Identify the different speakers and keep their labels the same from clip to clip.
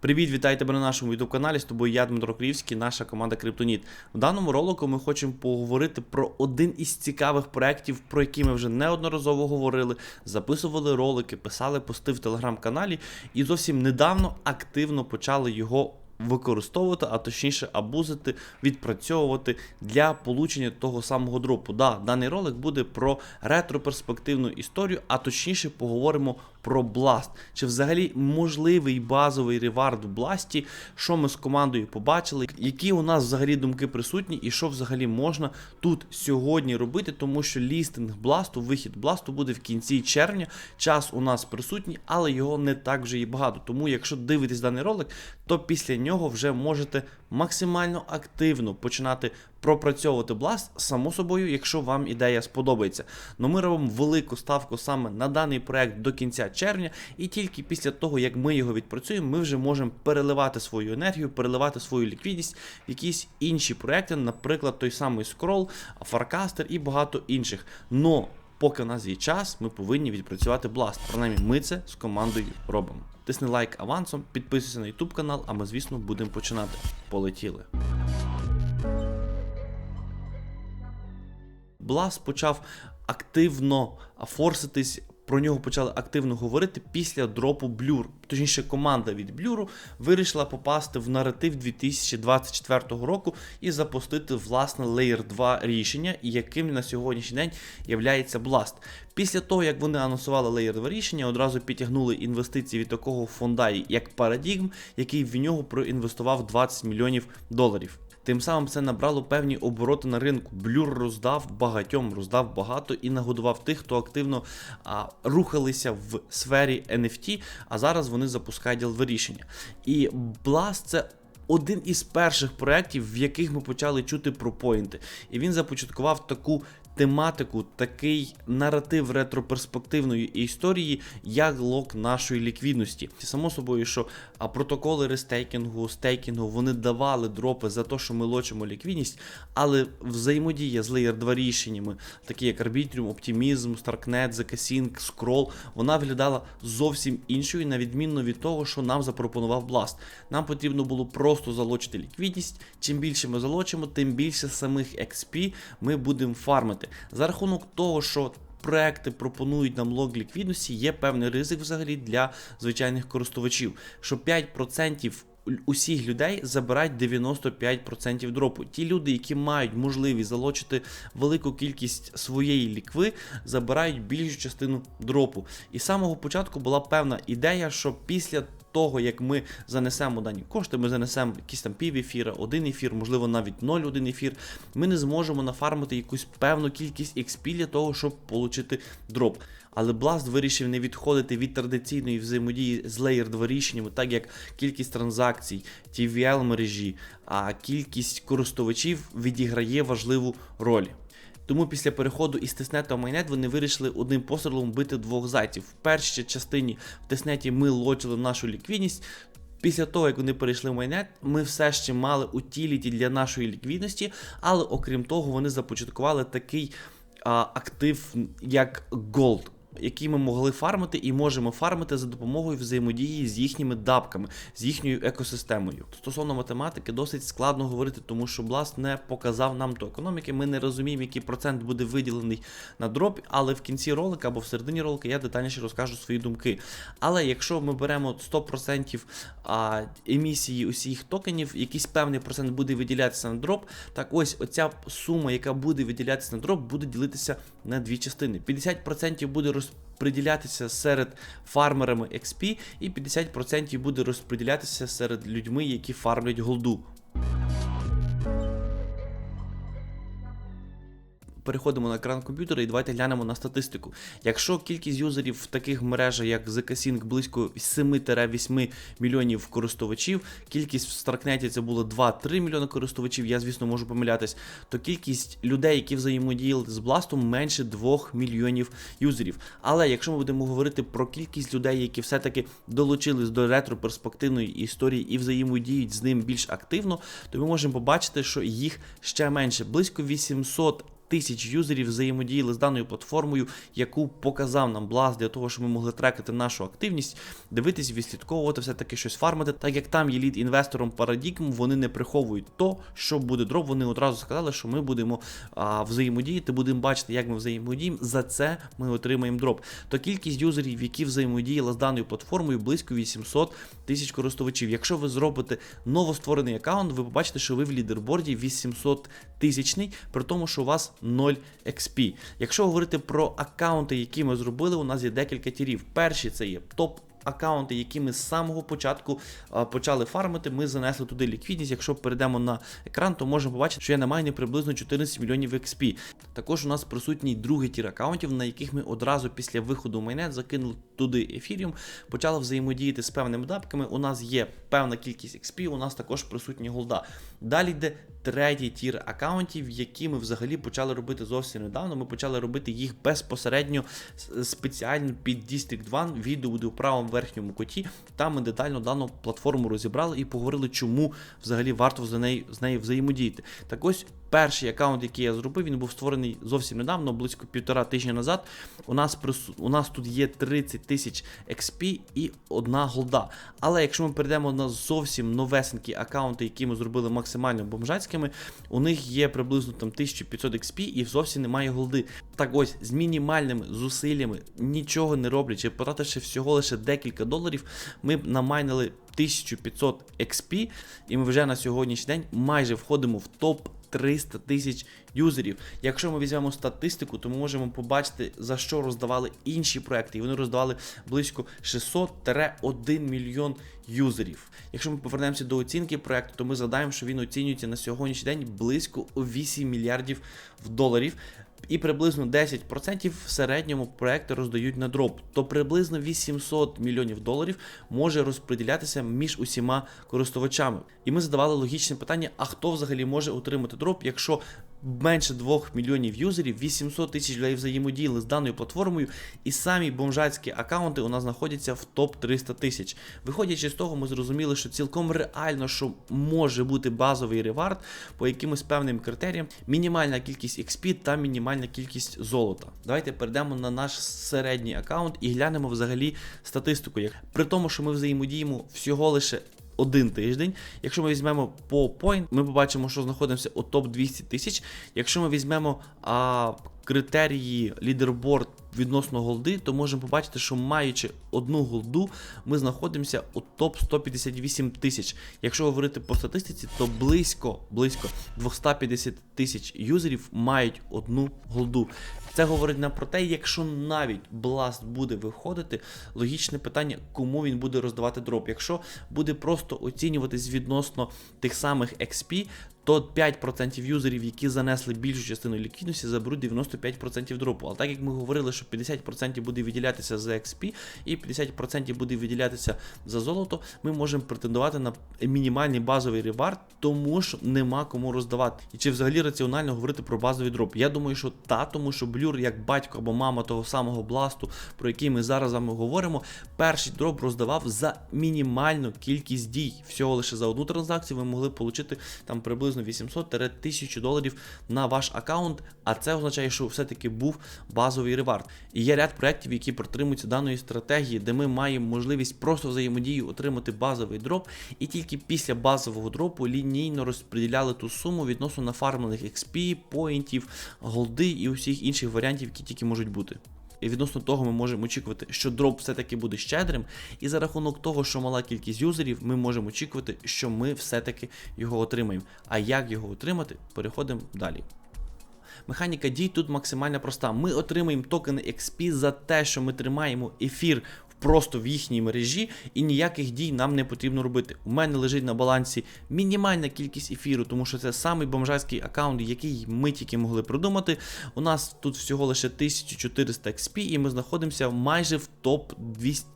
Speaker 1: Привіт, вітаю тебе на нашому youtube каналі. З тобою я Дмитро Кривський, наша команда Криптоніт. В даному ролику ми хочемо поговорити про один із цікавих проєктів, про які ми вже неодноразово говорили, записували ролики, писали пости в телеграм-каналі і зовсім недавно активно почали його. Використовувати, а точніше абузити, відпрацьовувати для получення того самого дропу. Да, даний ролик буде про ретроперспективну історію, а точніше поговоримо про Blast. Чи взагалі можливий базовий ревард в Бласті, що ми з командою побачили, які у нас взагалі думки присутні, і що взагалі можна тут сьогодні робити, тому що лістинг Бласту, вихід Бласту буде в кінці червня. Час у нас присутній, але його не так вже і багато. Тому, якщо дивитесь даний ролик, то після нього вже можете максимально активно починати пропрацьовувати Blast, само собою, якщо вам ідея сподобається. Но ми робимо велику ставку саме на даний проект до кінця червня, і тільки після того, як ми його відпрацюємо, ми вже можемо переливати свою енергію, переливати свою ліквідність в якісь інші проекти, наприклад, той самий Scroll, Farcaster і багато інших. Но поки у нас є час, ми повинні відпрацювати бласт. Принаймні, ми це з командою робимо. Тисни лайк авансом, підписуйся на YouTube канал, а ми, звісно, будемо починати. Полетіли. Бласт почав активно форситись. Про нього почали активно говорити після дропу Блюр. Точніше, команда від Блюру вирішила попасти в наратив 2024 року і запустити власне Layer 2 рішення, яким на сьогоднішній день є Blast. Після того, як вони анонсували Layer 2 рішення, одразу підтягнули інвестиції від такого фонда, як Paradigm, який в нього проінвестував 20 мільйонів доларів. Тим самим це набрало певні обороти на ринку. Блюр роздав багатьом, роздав багато і нагодував тих, хто активно а, рухалися в сфері NFT, а зараз вони запускають ділове рішення. І Blast це. Один із перших проєктів, в яких ми почали чути про поінти. І він започаткував таку тематику, такий наратив ретроперспективної історії, як лок нашої ліквідності. Само собою, що протоколи рестейкінгу, стейкінгу вони давали дропи за те, що ми лочимо ліквідність, але взаємодія з Layer 2 рішеннями, такі як Arbitrium, Optimism, Starknet, ZK-Sync, Scroll, вона виглядала зовсім іншою, на відміну від того, що нам запропонував Blast. Нам потрібно було просто залочити ліквідність. Чим більше ми залочимо, тим більше самих XP ми будемо фармити. За рахунок того, що проекти пропонують нам лог ліквідності, є певний ризик взагалі для звичайних користувачів, що 5% Усіх людей забирають 95% дропу. Ті люди, які мають можливість залочити велику кількість своєї лікви, забирають більшу частину дропу. І з самого початку була певна ідея, що після того, як ми занесемо дані кошти, ми занесемо якісь там пів ефіра, один ефір, можливо, навіть 0,1 ефір, ми не зможемо нафармити якусь певну кількість XP для того, щоб отримати дроп. Але Blast вирішив не відходити від традиційної взаємодії з 2 рішеннями, так як кількість транзакцій, TVL мережі, а кількість користувачів відіграє важливу роль. Тому після переходу із тиснета в майнет вони вирішили одним пострілом бити двох зайців. В першій частині в тиснеті ми лочили нашу ліквідність. Після того, як вони перейшли в майнет, ми все ще мали утіліті для нашої ліквідності, але окрім того, вони започаткували такий а, актив, як Gold які ми могли фармити і можемо фармити за допомогою взаємодії з їхніми дапками, з їхньою екосистемою. Стосовно математики, досить складно говорити, тому що Blast не показав нам до економіки. Ми не розуміємо, який процент буде виділений на дроп, але в кінці ролика або в середині ролика я детальніше розкажу свої думки. Але якщо ми беремо 100% емісії усіх токенів, якийсь певний процент буде виділятися на дроп, так ось оця сума, яка буде виділятися на дроп, буде ділитися на дві частини. 50% буде розподілятися серед фармерами XP, і 50% буде розподілятися серед людьми, які фармлять голду. Переходимо на екран комп'ютера і давайте глянемо на статистику. Якщо кількість юзерів в таких мережах, як ZK-Sync, близько 7-8 мільйонів користувачів, кількість в Старкнеті це було 2-3 мільйони користувачів, я, звісно, можу помилятись, то кількість людей, які взаємодіяли з Бластом, менше 2 мільйонів юзерів. Але якщо ми будемо говорити про кількість людей, які все-таки долучились до ретро-перспективної історії і взаємодіють з ним більш активно, то ми можемо побачити, що їх ще менше, близько 800 тисяч юзерів взаємодіяли з даною платформою, яку показав нам Blast для того, щоб ми могли трекати нашу активність, дивитись, відслідковувати, все-таки щось фармити. Так як там є лід інвестором Paradigm, вони не приховують то, що буде дроп. Вони одразу сказали, що ми будемо а, взаємодіяти, будемо бачити, як ми взаємодіємо. За це ми отримаємо дроп. То кількість юзерів, які взаємодіяли з даною платформою, близько 800 тисяч користувачів. Якщо ви зробите новостворений аккаунт, ви побачите, що ви в лідерборді 800 тисячний, при тому, що у вас 0 XP. Якщо говорити про аккаунти, які ми зробили, у нас є декілька тірів. Перші це є топ. Аккаунти, які ми з самого початку почали фармити, ми занесли туди ліквідність. Якщо перейдемо на екран, то можемо побачити, що я на майні приблизно 14 мільйонів XP. Також у нас присутній другий тір аккаунтів, на яких ми одразу після виходу майнет закинули туди ефіріум, почали взаємодіяти з певними дапками. У нас є певна кількість XP, у нас також присутні голда. Далі йде третій тір аккаунтів, які ми взагалі почали робити зовсім недавно. Ми почали робити їх безпосередньо спеціально під District One. Відео буде в правому верхньому куті. Там ми детально дану платформу розібрали і поговорили, чому взагалі варто з нею, з нею взаємодіяти. Так ось перший аккаунт, який я зробив, він був створений зовсім недавно, близько півтора тижня назад. У нас у нас тут є 30 тисяч XP і одна голда. Але якщо ми перейдемо на зовсім новесенькі аккаунти, які ми зробили максимально бомжацькими, у них є приблизно там 1500 XP і зовсім немає голди. Так ось з мінімальними зусиллями, нічого не роблячи, потративши всього лише декілька доларів, ми б намайнили 1500 XP, і ми вже на сьогоднішній день майже входимо в топ 300 тисяч юзерів. Якщо ми візьмемо статистику, то ми можемо побачити, за що роздавали інші проекти. І вони роздавали близько 600-1 мільйон юзерів. Якщо ми повернемося до оцінки проекту, то ми згадаємо, що він оцінюється на сьогоднішній день близько 8 мільярдів доларів. І приблизно 10% в середньому проекти роздають на дроп. То приблизно 800 мільйонів доларів може розподілятися між усіма користувачами. І ми задавали логічне питання: а хто взагалі може отримати дроп, якщо менше 2 мільйонів юзерів, 800 тисяч людей взаємодіяли з даною платформою, і самі бомжацькі аккаунти у нас знаходяться в топ 300 тисяч. Виходячи з того, ми зрозуміли, що цілком реально, що може бути базовий ревард по якимось певним критеріям, мінімальна кількість XP та мінімальна кількість золота. Давайте перейдемо на наш середній аккаунт і глянемо взагалі статистику. При тому, що ми взаємодіємо всього лише один тиждень. Якщо ми візьмемо по point, ми побачимо, що знаходимося у топ 200 тисяч. Якщо ми візьмемо а, критерії лідерборд відносно голди, то можемо побачити, що маючи одну голду, ми знаходимося у топ 158 тисяч. Якщо говорити по статистиці, то близько близько 250 тисяч юзерів мають одну голду. Це говорить нам про те, якщо навіть Blast буде виходити, логічне питання, кому він буде роздавати дроп. Якщо буде просто оцінюватись відносно тих самих XP, то 5% юзерів, які занесли більшу частину ліквідності, заберуть 95% дропу. Але так як ми говорили, що 50% буде виділятися за XP і 50% буде виділятися за золото, ми можемо претендувати на мінімальний базовий ревард, тому що нема кому роздавати. І чи взагалі раціонально говорити про базовий дроп? Я думаю, що та, тому що блюр, як батько або мама того самого бласту, про який ми зараз вами говоримо, перший дроп роздавав за мінімальну кількість дій. Всього лише за одну транзакцію ви могли отримати там приблизно 800-1000 доларів на ваш аккаунт, а це означає, що все-таки був базовий ревард. І є ряд проєктів, які притримуються даної стратегії, де ми маємо можливість просто взаємодію отримати базовий дроп, і тільки після базового дропу лінійно розподіляли ту суму відносно нафармлених XP, поінтів, голди і усіх інших варіантів, які тільки можуть бути. І відносно того ми можемо очікувати, що дроп все-таки буде щедрим, і за рахунок того, що мала кількість юзерів, ми можемо очікувати, що ми все-таки його отримаємо. А як його отримати, переходимо далі. Механіка дій тут максимально проста. Ми отримаємо токени XP за те, що ми тримаємо ефір просто в їхній мережі, і ніяких дій нам не потрібно робити. У мене лежить на балансі мінімальна кількість ефіру, тому що це самий бомжарський аккаунт, який ми тільки могли придумати. У нас тут всього лише 1400 XP, і ми знаходимося майже в топ 200.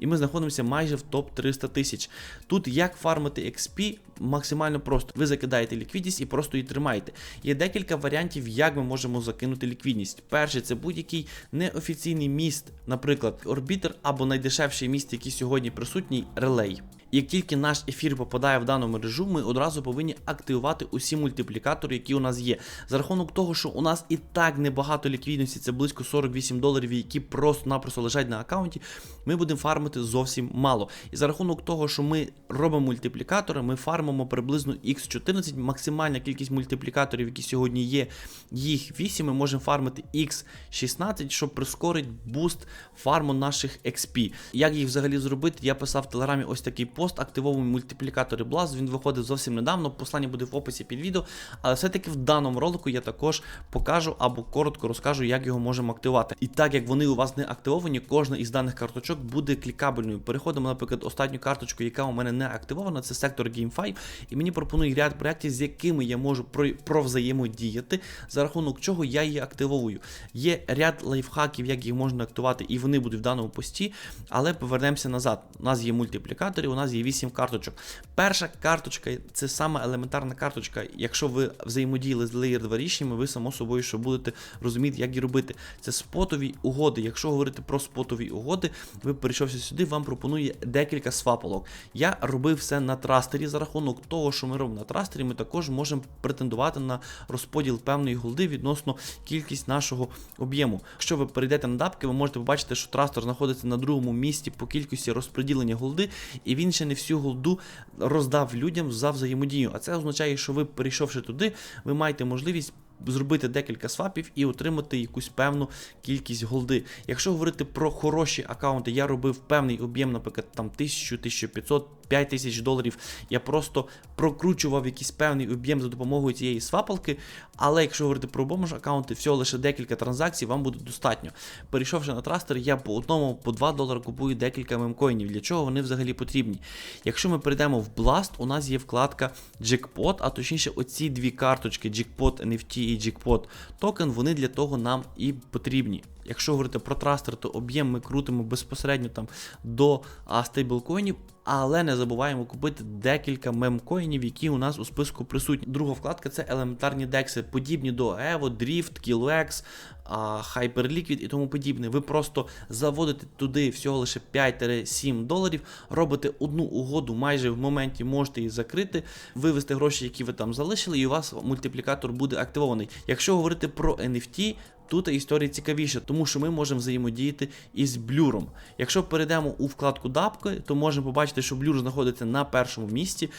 Speaker 1: І ми знаходимося майже в топ 300 тисяч. Тут як фармити XP максимально просто. Ви закидаєте ліквідність і просто її тримаєте. Є декілька варіантів, як ми можемо закинути ліквідність. Перший це будь-який неофіційний міст, наприклад, орбітер або найдешевший міст, який сьогодні присутній, релей. Як тільки наш ефір попадає в дану мережу, ми одразу повинні активувати усі мультиплікатори, які у нас є. За рахунок того, що у нас і так небагато ліквідності, це близько 48 доларів, які просто-напросто лежать на аккаунті, ми будемо фармити зовсім мало. І за рахунок того, що ми робимо мультиплікатори, ми фармимо приблизно X14, максимальна кількість мультиплікаторів, які сьогодні є, їх 8, ми можемо фармити X16, що прискорить буст фарму наших XP. Як їх взагалі зробити? Я писав в телеграмі ось такий пост, активовуємо мультиплікатори Blast, він виходив зовсім недавно, послання буде в описі під відео, але все-таки в даному ролику я також покажу або коротко розкажу, як його можемо активувати. І так як вони у вас не активовані, кожна із даних карточок буде клікабельною. Переходимо, наприклад, останню карточку, яка у мене не активована, це сектор GameFi, і мені пропонує ряд проєктів, з якими я можу про, провзаємодіяти, за рахунок чого я її активовую. Є ряд лайфхаків, як їх можна активувати, і вони будуть в даному пості, але повернемося назад. У нас є мультиплікатори, у нас є 8 карточок. Перша карточка це саме елементарна карточка. Якщо ви взаємодіяли з Layer 2 рішеннями, ви само собою що будете розуміти, як її робити. Це спотові угоди. Якщо говорити про спотові угоди, ви перейшовся сюди, вам пропонує декілька свапалок. Я робив все на трастері. За рахунок того, що ми робимо на трастері, ми також можемо претендувати на розподіл певної голди відносно кількість нашого об'єму. Якщо ви перейдете на дапки, ви можете побачити, що трастер знаходиться на другому місці по кількості розподілення голди, і він не всю голду роздав людям за взаємодію. А це означає, що ви, прийшовши туди, ви маєте можливість. Зробити декілька свапів і отримати якусь певну кількість голди. Якщо говорити про хороші аккаунти, я робив певний об'єм, наприклад, там 1000, 1500, 5000 доларів. Я просто прокручував якийсь певний об'єм за допомогою цієї свапалки. Але якщо говорити про бомж аккаунти, всього лише декілька транзакцій вам буде достатньо. Перейшовши на трастер, я по одному, по 2 долари купую декілька мемкоїнів. Для чого вони взагалі потрібні? Якщо ми перейдемо в Blast, у нас є вкладка Jackpot, а точніше, оці дві карточки Jackpot NFT і Jackpot токен, вони для того нам і потрібні. Якщо говорити про трастер, то об'єм ми крутимо безпосередньо там до стейблкоїнів, але не забуваємо купити декілька мемкоїнів, які у нас у списку присутні. Друга вкладка це елементарні декси, подібні до Evo, Drift, KillX, Hyperliquid і тому подібне. Ви просто заводите туди всього лише 5-7 доларів, робите одну угоду, майже в моменті можете її закрити, вивести гроші, які ви там залишили, і у вас мультиплікатор буде активований. Якщо говорити про NFT, Тут історія цікавіша, тому що ми можемо взаємодіяти із блюром. Якщо перейдемо у вкладку дапки, то можемо побачити, що блюр знаходиться на першому місці.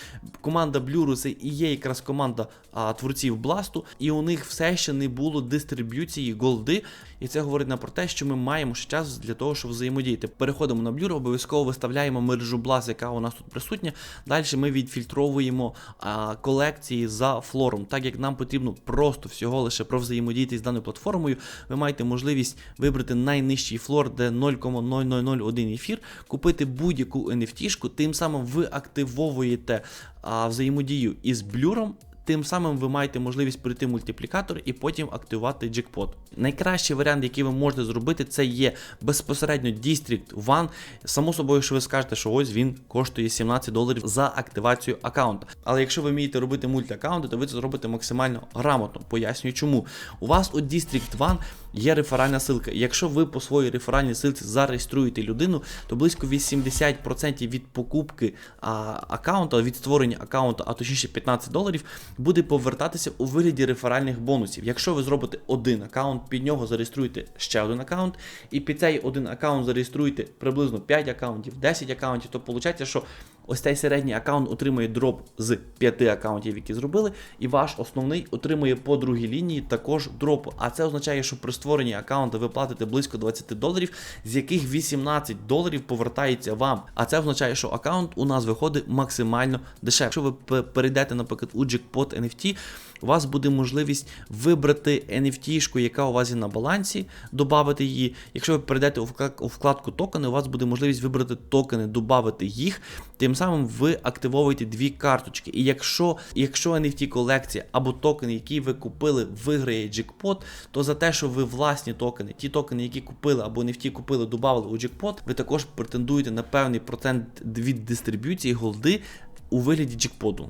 Speaker 1: Команда блюру це і є якраз команда а, творців бласту, і у них все ще не було дистриб'юції голди. І це говорить нам про те, що ми маємо ще час для того, щоб взаємодіяти. Переходимо на блюр, обов'язково виставляємо мережу Blast, яка у нас тут присутня. Далі ми відфільтровуємо а, колекції за флором, так як нам потрібно просто всього лише провзаємодіяти з даною платформою. Ви маєте можливість вибрати найнижчий флор, де 0,0001 ефір, купити будь-яку NFT-шку, тим самим ви активовуєте а, взаємодію із блюром. Тим самим ви маєте можливість пройти мультиплікатор і потім активувати джекпот. Найкращий варіант, який ви можете зробити, це є безпосередньо District One. Само собою, що ви скажете, що ось він коштує 17 доларів за активацію аккаунта. Але якщо ви вмієте робити мультиаккаунти, то ви це зробите максимально грамотно. Пояснюю, чому. У вас у District One є реферальна ссылка. Якщо ви по своїй реферальній ссылці зареєструєте людину, то близько 80% від покупки а, аккаунта, від створення аккаунта, а точніше 15 доларів, буде повертатися у вигляді реферальних бонусів. Якщо ви зробите один аккаунт, під нього зареєструєте ще один аккаунт, і під цей один аккаунт зареєструєте приблизно 5 аккаунтів, 10 аккаунтів, то виходить, що ось цей середній аккаунт отримує дроп з 5 аккаунтів, які зробили, і ваш основний отримує по другій лінії також дроп. А це означає, що при створенні аккаунта ви платите близько 20 доларів, з яких 18 доларів повертається вам. А це означає, що аккаунт у нас виходить максимально дешевше. Якщо ви перейдете, наприклад, у Jackpot NFT, у вас буде можливість вибрати NFT-шку, яка у вас є на балансі, додати її. Якщо ви перейдете у вкладку токени, у вас буде можливість вибрати токени, додати їх. Тим самим ви активовуєте дві карточки. І якщо якщо NFT колекція або токени, які ви купили, виграє джекпот, то за те, що ви власні токени, ті токени, які купили або NFT купили, додали у джекпот, ви також претендуєте на певний процент від дистриб'юції голди у вигляді джекпоту.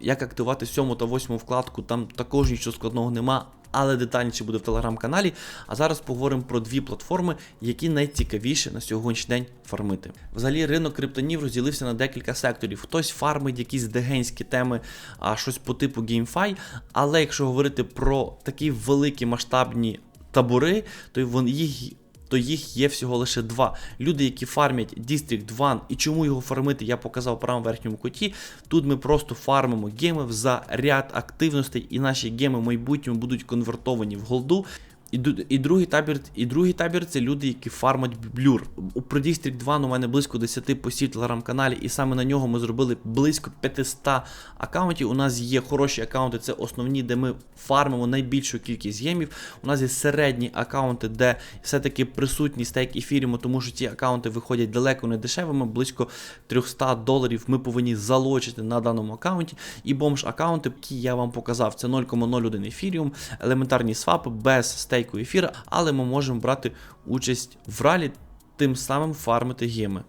Speaker 1: Як активувати сьому та восьму вкладку, там також нічого складного нема. але детальніше буде в телеграм-каналі. А зараз поговоримо про дві платформи, які найцікавіше на сьогоднішній день фармити. Взагалі ринок криптонів розділився на декілька секторів. Хтось фармить якісь дегенські теми, а щось по типу GameFi. Але якщо говорити про такі великі масштабні табори, то їх. То їх є всього лише два. Люди, які фармять District 1, і чому його фармити, я показав в правому верхньому куті. Тут ми просто фармимо геми за ряд активностей, і наші геми в майбутньому будуть конвертовані в голду. І, і, другий табір, і другий табір це люди, які фармать блюр. У District 2 у мене близько 10 постів в телеграм-каналі, і саме на нього ми зробили близько 500 аккаунтів. У нас є хороші аккаунти, це основні, де ми фармимо найбільшу кількість гемів. У нас є середні аккаунти, де все-таки присутній стейк ефіріуму, тому що ці аккаунти виходять далеко не дешевими, близько 300 доларів ми повинні залочити на даному аккаунті. І бомж аккаунти, які я вам показав, це 0,01 ефіріум, елементарні свапи без стейку ефіра, але ми можемо брати участь в ралі, тим самим фармити геми.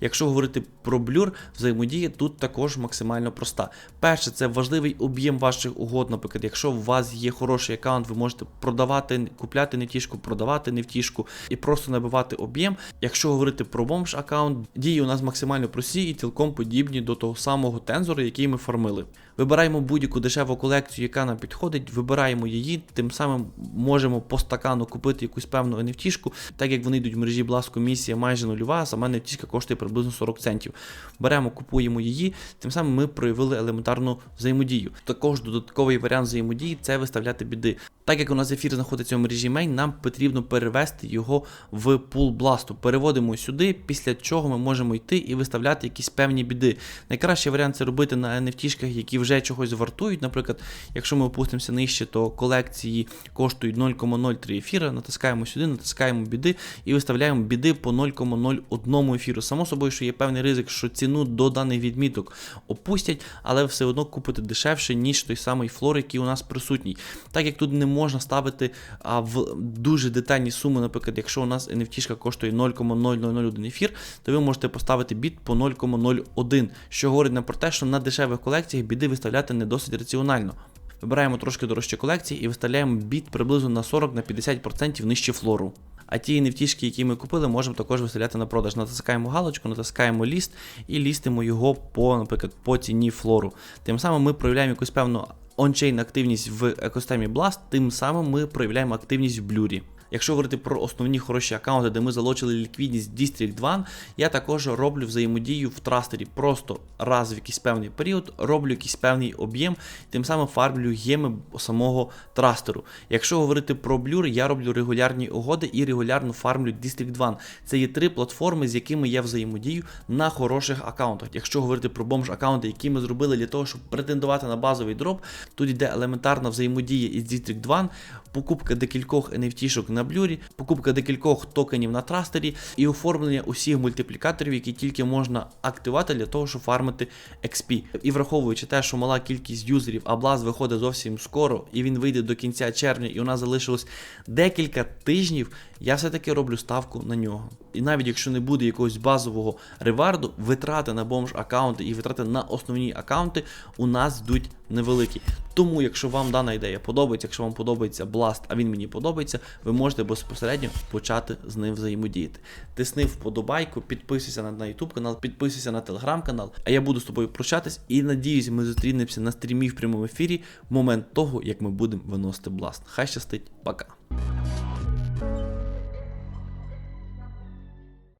Speaker 1: Якщо говорити про блюр, взаємодія тут також максимально проста. Перше, це важливий об'єм ваших угод. Наприклад, якщо у вас є хороший аккаунт, ви можете продавати, купляти нефтішку, продавати нефтішку і просто набивати об'єм. Якщо говорити про бомж аккаунт, дії у нас максимально прості і цілком подібні до того самого тензора, який ми фармили. Вибираємо будь-яку дешеву колекцію, яка нам підходить, вибираємо її, тим самим можемо по стакану купити якусь певну NFT-шку, так як вони йдуть в мережі Blast комісія майже нульова, а сама NFT коштує приблизно 40 центів. Беремо, купуємо її, тим самим ми проявили елементарну взаємодію. Також додатковий варіант взаємодії це виставляти біди. Так як у нас ефір знаходиться в мережі Main, нам потрібно перевести його в пул бласту. Переводимо сюди, після чого ми можемо йти і виставляти якісь певні біди. Найкращий варіант це робити на NFT-шках, які вже чогось вартують. Наприклад, якщо ми опустимося нижче, то колекції коштують 0,03 ефіра. Натискаємо сюди, натискаємо біди і виставляємо біди по 0,01 ефіру. Само собою, що є певний ризик, що ціну до даних відміток опустять, але все одно купити дешевше, ніж той самий флор, який у нас присутній. Так як тут не можна ставити а, в дуже детальні суми, наприклад, якщо у нас NFT коштує 0,0001 ефір, то ви можете поставити біт по 0,01, що говорить нам про те, що на дешевих колекціях біди виставляти не досить раціонально. Вибираємо трошки дорожчі колекції і виставляємо біт приблизно на 40-50% нижче флору. А ті невтішки, які ми купили, можемо також виставляти на продаж. Натискаємо галочку, натискаємо ліст і лістимо його по, наприклад, по ціні флору. Тим самим ми проявляємо якусь певну ончейн активність в екосистемі Blast, тим самим ми проявляємо активність в блюрі. Якщо говорити про основні хороші аккаунти, де ми залочили ліквідність District 2, я також роблю взаємодію в трастері. Просто раз в якийсь певний період роблю якийсь певний об'єм, тим самим фармлю геми самого трастеру. Якщо говорити про блюр, я роблю регулярні угоди і регулярно фармлю District 2. Це є три платформи, з якими я взаємодію на хороших аккаунтах. Якщо говорити про бомж аккаунти, які ми зробили для того, щоб претендувати на базовий дроп, тут йде елементарна взаємодія із District 2, покупка декількох NFT-шок на блюрі, покупка декількох токенів на трастері і оформлення усіх мультиплікаторів, які тільки можна активувати для того, щоб фармити XP. І враховуючи те, що мала кількість юзерів, а Blast виходить зовсім скоро, і він вийде до кінця червня, і у нас залишилось декілька тижнів, я все-таки роблю ставку на нього. І навіть якщо не буде якогось базового реварду, витрати на бомж аккаунти і витрати на основні аккаунти у нас йдуть невеликі. Тому, якщо вам дана ідея подобається, якщо вам подобається Blast, а він мені подобається, ви можете безпосередньо почати з ним взаємодіяти. Тисни вподобайку, підписуйся на YouTube канал, підписуйся на телеграм канал. А я буду з тобою прощатись і надіюсь, ми зустрінемося на стрімі в прямому ефірі в момент того, як ми будемо виносити бласт. Хай щастить, пока.